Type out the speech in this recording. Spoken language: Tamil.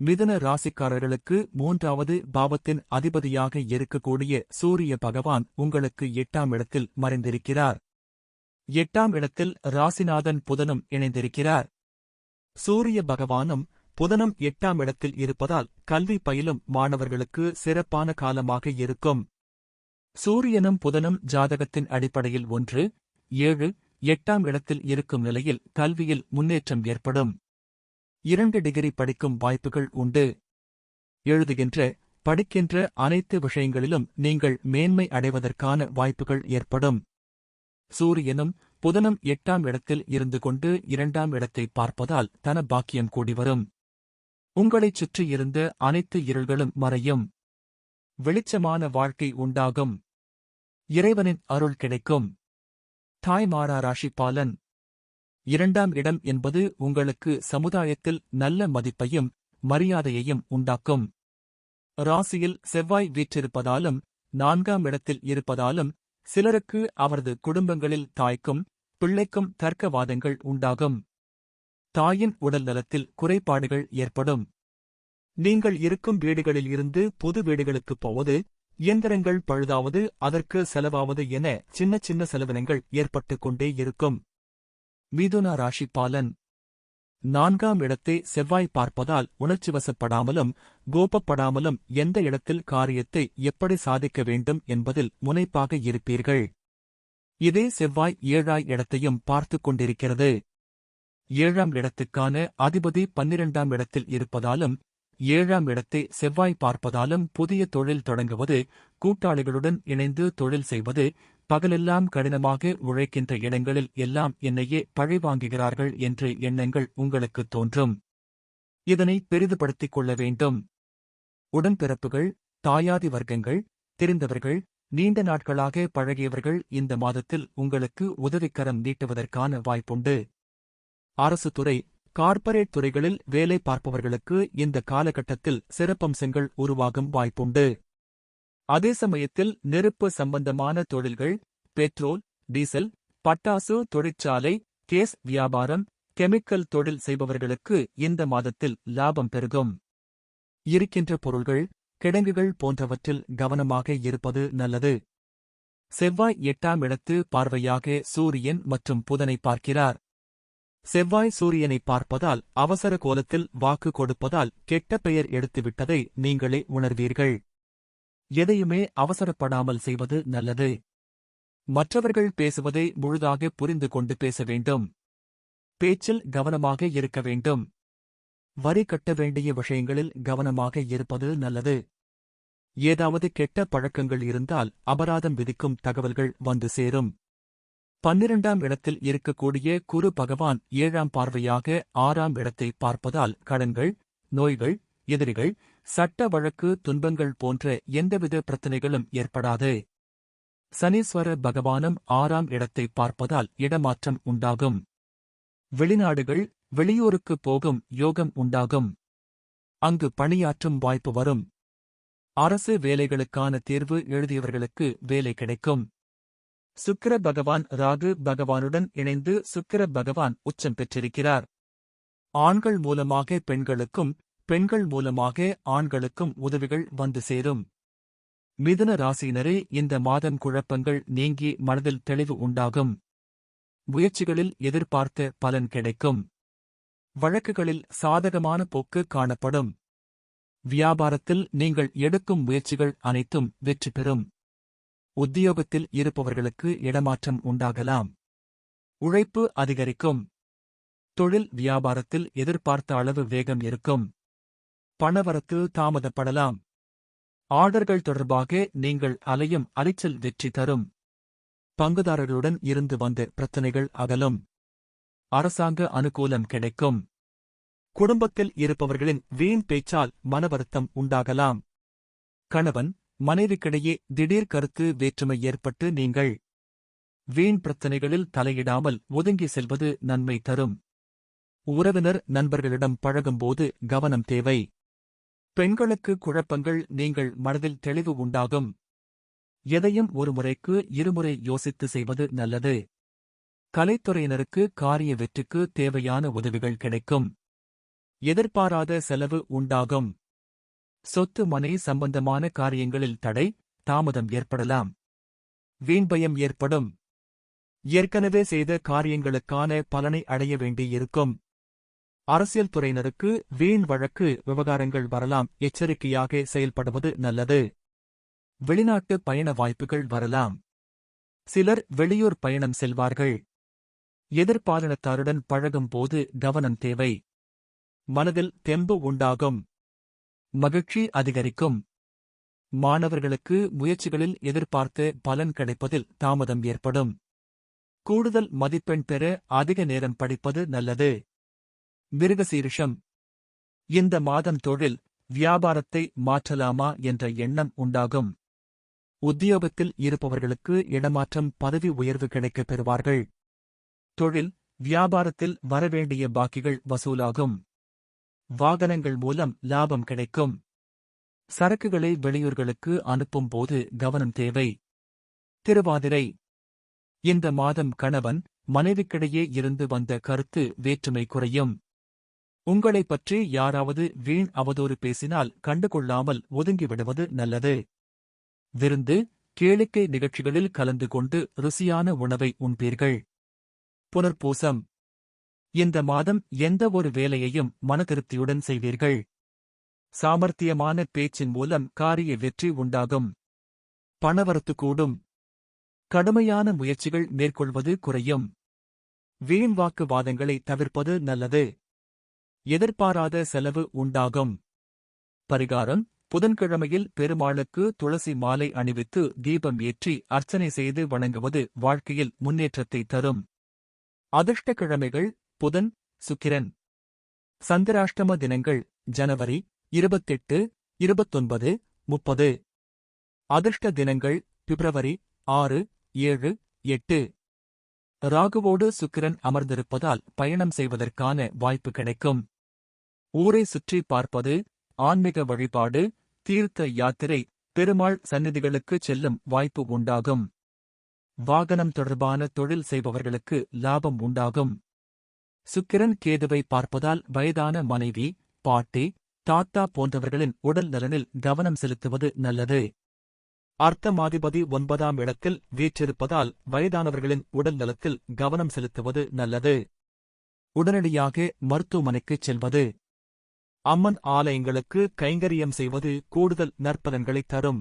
மிதன ராசிக்காரர்களுக்கு மூன்றாவது பாவத்தின் அதிபதியாக இருக்கக்கூடிய சூரிய பகவான் உங்களுக்கு எட்டாம் இடத்தில் மறைந்திருக்கிறார். எட்டாம் இடத்தில் ராசிநாதன் புதனும் இணைந்திருக்கிறார். சூரிய பகவானும் புதனும் எட்டாம் இடத்தில் இருப்பதால் கல்வி பயிலும் மாணவர்களுக்கு சிறப்பான காலமாக இருக்கும். சூரியனும் புதனும் ஜாதகத்தின் அடிப்படையில் ஒன்று ஏழு எட்டாம் இடத்தில் இருக்கும் நிலையில் கல்வியில் முன்னேற்றம் ஏற்படும். இரண்டு டிகிரி படிக்கும் வாய்ப்புகள் உண்டு. எழுதுகின்ற படிக்கின்ற அனைத்து விஷயங்களிலும் நீங்கள் மேன்மை அடைவதற்கான வாய்ப்புகள் ஏற்படும். சூரியனும் புதனும் எட்டாம் இடத்தில் இருந்து கொண்டு இரண்டாம் இடத்தை பார்ப்பதால் தன பாக்கியம் கூடி வரும். உங்களைச் சுற்றி இருந்த அனைத்து இருள்களும் மறையும். வெளிச்சமான வாழ்க்கை உண்டாகும். இறைவனின் அருள் கிடைக்கும். தாய்மாரா ராசி பாலன் இரண்டாம் இடம் என்பது உங்களுக்கு சமுதாயத்தில் நல்ல மதிப்பையும் மரியாதையையும் உண்டாக்கும். ராசியில் செவ்வாய் வீற்றிருப்பதாலும் நான்காம் இடத்தில் இருப்பதாலும் சிலருக்கு அவரது குடும்பங்களில் தாய்க்கும் பிள்ளைக்கும் தர்க்கவாதங்கள் உண்டாகும். தாயின் உடல் நலத்தில் குறைபாடுகள் ஏற்படும். நீங்கள் இருக்கும் வீடுகளில் இருந்து புது வீடுகளுக்குப் போவது இயந்திரங்கள் பழுதாவது அதற்கு செலவாவது என சின்ன சின்ன செலவினங்கள் ஏற்பட்டுக் கொண்டே இருக்கும். மிதுன ராசி பாலன் நான்காம் இடத்தை செவ்வாய் பார்ப்பதால் உணர்ச்சிவசப்படாமலும் கோபப்படாமலும் எந்த இடத்தில் காரியத்தை எப்படி சாதிக்க வேண்டும் என்பதில் முனைப்பாக இருப்பீர்கள். இதே செவ்வாய் ஏழாய் இடத்தையும் பார்த்துக் கொண்டிருக்கிறது. ஏழாம் இடத்துக்கான அதிபதி பன்னிரண்டாம் இடத்தில் இருப்பதாலும் ஏழாம் இடத்தை செவ்வாய் பார்ப்பதாலும் புதிய தொழில் தொடங்குவது கூட்டாளிகளுடன் இணைந்து தொழில் செய்வது பகலெல்லாம் கடினமாக உழைக்கின்ற இடங்களில் எல்லாம் என்னையே பழிவாங்குகிறார்கள் என்ற எண்ணங்கள் உங்களுக்கு தோன்றும். இதனை பெரிதுபடுத்திக் கொள்ள வேண்டும். உடன்பிறப்புகள் தாயாதி வர்க்கங்கள் தெரிந்தவர்கள் நீண்ட நாட்களாக பழகியவர்கள் இந்த மாதத்தில் உங்களுக்கு உதவிக்கரம் நீட்டுவதற்கான வாய்ப்புண்டு. அரசு துறை கார்ப்பரேட் துறைகளில் வேலை பார்ப்பவர்களுக்கு இந்த காலகட்டத்தில் சிறப்பம்சங்கள் உருவாகும் வாய்ப்புண்டு. அதே சமயத்தில் நெருப்பு சம்பந்தமான தொழில்கள் பெட்ரோல் டீசல் பட்டாசு தொழிற்சாலை கேஸ் வியாபாரம் கெமிக்கல் தொழில் செய்பவர்களுக்கு இந்த மாதத்தில் லாபம் பெருகும். இருக்கின்ற பொருள்கள் கிடங்குகள் போன்றவற்றில் கவனமாக இருப்பது நல்லது. செவ்வாய் எட்டாம் இடத்து பார்வையாக சூரியன் மற்றும் புதனை பார்க்கிறார். செவ்வாய் சூரியனை பார்ப்பதால் அவசர கோலத்தில் வாக்கு கொடுப்பதால் கெட்ட பெயர் எடுத்துவிட்டதை நீங்களே உணர்வீர்கள். எதையுமே அவசரப்படாமல் செய்வது நல்லது. மற்றவர்கள் பேசுவதை முழுதாக புரிந்து கொண்டு பேச வேண்டும். பேச்சில் கவனமாக இருக்க வேண்டும். வரி கட்ட வேண்டிய விஷயங்களில் கவனமாக இருப்பது நல்லது. ஏதாவது கெட்ட பழக்கங்கள் இருந்தால் அபராதம் விதிக்கும் தகவல்கள் வந்து சேரும். பன்னிரண்டாம் இடத்தில் இருக்கக்கூடிய குரு பகவான் ஏழாம் பார்வையாக ஆறாம் இடத்தை பார்ப்பதால் கடன்கள் நோய்கள் எதிரிகள் சட்ட வழக்கு துன்பங்கள் போன்ற எந்தவித பிரச்சனைகளும் ஏற்படாது. சனீஸ்வர பகவானும் ஆறாம் இடத்தை பார்ப்பதால் இடமாற்றம் உண்டாகும். வெளிநாடுகள் வெளியூருக்கு போகும் யோகம் உண்டாகும். அங்கு பணியாற்றும் வாய்ப்பு வரும். அரசு வேலைகளுக்கான தேர்வு எழுதியவர்களுக்கு வேலை கிடைக்கும். சுக்கிர பகவான் ராகு பகவானுடன் இணைந்து சுக்கிர பகவான் உச்சம் பெற்றிருக்கிறார். ஆண்கள் மூலமாக பெண்களுக்கும் பெண்கள் மூலமாக ஆண்களுக்கும் உதவிகள் வந்து சேரும். மிதுன ராசியினரே இந்த மாதம் குழப்பங்கள் நீங்கி மனதில் தெளிவு உண்டாகும். முயற்சிகளில் எதிர்பார்த்த பலன் கிடைக்கும். வழக்குகளில் சாதகமான போக்கு காணப்படும். வியாபாரத்தில் நீங்கள் எடுக்கும் முயற்சிகள் அனைத்தும் வெற்றி பெறும். உத்தியோகத்தில் இருப்பவர்களுக்கு இடமாற்றம் உண்டாகலாம். உழைப்பு அதிகரிக்கும். தொழில் வியாபாரத்தில் எதிர்பார்த்த அளவு வேகம் இருக்கும். பணவரத்து தாமதப்படலாம். ஆர்டர்கள் தொடர்பாக நீங்கள் அலையும் அலைச்சல் வெற்றி தரும். பங்குதாரர்களுடன் இருந்து வந்த பிரச்சனைகள் அகலும். அரசாங்க அனுகூலம் கிடைக்கும். குடும்பத்தில் இருப்பவர்களின் வீண் பேச்சால் மனவருத்தம் உண்டாகலாம். கணவன் மனைவிக்கிடையே திடீர் கருத்து வேற்றுமை ஏற்பட்டு நீங்கள் வீண் பிரச்சனைகளில் தலையிடாமல் ஒதுங்கி செல்வது நன்மை தரும். உறவினர் நண்பர்களிடம் பழகும்போது கவனம் தேவை. பெண்களுக்கு குழப்பங்கள் நீங்கள் மனதில் தெளிவு உண்டாகும். எதையும் ஒரு முறைக்கு இருமுறை யோசித்து செய்வது நல்லது. கலைத்துறையினருக்கு காரிய வெற்றிக்கு தேவையான உதவிகள் கிடைக்கும். எதிர்பாராத செலவு உண்டாகும். சொத்து மனை சம்பந்தமான காரியங்களில் தடை தாமதம் ஏற்படலாம். வீண்பயம் ஏற்படும். ஏற்கனவே செய்த காரியங்களுக்கான பலனை அடைய வேண்டியிருக்கும். அரசியல் துறையினருக்கு வீண் வழக்கு விவகாரங்கள் வரலாம் எச்சரிக்கையாக செயல்படுவது நல்லது. வெளிநாட்டு பயண வாய்ப்புகள் வரலாம். சிலர் வெளியூர் பயணம் செல்வார்கள். எதிர்பாலினத்தாருடன் பழகும் போது கவனம் தேவை. மனதில் தெம்பு உண்டாகும். மகிழ்ச்சி அதிகரிக்கும். மாணவர்களுக்கு முயற்சிகளில் எதிர்பார்த்த பலன் கிடைப்பதில் தாமதம் ஏற்படும். கூடுதல் மதிப்பெண் பெற அதிக நேரம் படிப்பது நல்லது. மிருகசீரிஷம். இந்த மாதம் தொழில் வியாபாரத்தை மாற்றலாமா என்ற எண்ணம் உண்டாகும். உத்தியோகத்தில் இருப்பவர்களுக்கு இடமாற்றம் பதவி உயர்வு கிடைக்கப் பெறுவார்கள். தொழில் வியாபாரத்தில் வரவேண்டிய பாக்கிகள் வசூலாகும். வாகனங்கள் மூலம் லாபம் கிடைக்கும். சரக்குகளை வெளியூர்களுக்கு அனுப்பும் போது கவனம் தேவை. திருவாதிரை. இந்த மாதம் கணவன் மனைவிக்கிடையே இருந்து வந்த கருத்து வேற்றுமை குறையும். உங்களைப் பற்றி யாராவது வீண் அவதூறு பேசினால் கண்டுகொள்ளாமல் ஒதுங்கிவிடுவது நல்லது. விருந்து கேளிக்கை நிகழ்ச்சிகளில் கலந்து கொண்டு ருசியான உணவை உண்பீர்கள். புனர்பூசம். இந்த மாதம் எந்த ஒரு வேலையையும் மனதிருப்தியுடன் செய்வீர்கள். சாமர்த்தியமான பேச்சின் மூலம் காரிய வெற்றி உண்டாகும். பணவரத்து கூடும். கடுமையான முயற்சிகள் மேற்கொள்வது குறையும். வீண் வாக்குவாதங்களை தவிர்ப்பது நல்லது. எதிர்பாராத செலவு உண்டாகும். பரிகாரம் புதன்கிழமையில் பெருமாளுக்கு துளசி மாலை அணிவித்து தீபம் ஏற்றி அர்ச்சனை செய்து வணங்குவது வாழ்க்கையில் முன்னேற்றத்தை தரும். அதிர்ஷ்ட கிழமைகள் புதன் சுக்கிரன். சந்திராஷ்டம தினங்கள் ஜனவரி இருபத்தெட்டு இருபத்தொன்பது முப்பது. அதிர்ஷ்ட தினங்கள் பிப்ரவரி ஆறு ஏழு எட்டு. ராகுவோடு சுக்கிரன் அமர்ந்திருப்பதால் பயணம் செய்வதற்கான வாய்ப்பு கிடைக்கும். ஊரை சுற்றி பார்ப்பது ஆன்மீக வழிபாடு தீர்த்த யாத்திரை பெருமாள் சந்நிதிகளுக்கு செல்லும் வாய்ப்பு உண்டாகும். வாகனம் தொடர்பான தொழில் செய்பவர்களுக்கு லாபம் உண்டாகும். சுக்கிரன் கேதுவை பார்ப்பதால் வயதான மனைவி பாட்டி தாத்தா போன்றவர்களின் உடல் நலனில் கவனம் செலுத்துவது நல்லது. அர்த்தமாதிபதி ஒன்பதாம் இடத்தில் வீற்றிருப்பதால் வயதானவர்களின் உடல் நலத்தில் கவனம் செலுத்துவது நல்லது. உடனடியாக மருத்துவமனைக்குச் செல்வது. அம்மன் ஆலயங்களுக்கு கைங்கரியம் செய்வது கூடுதல் நற்பலன்களைத் தரும்.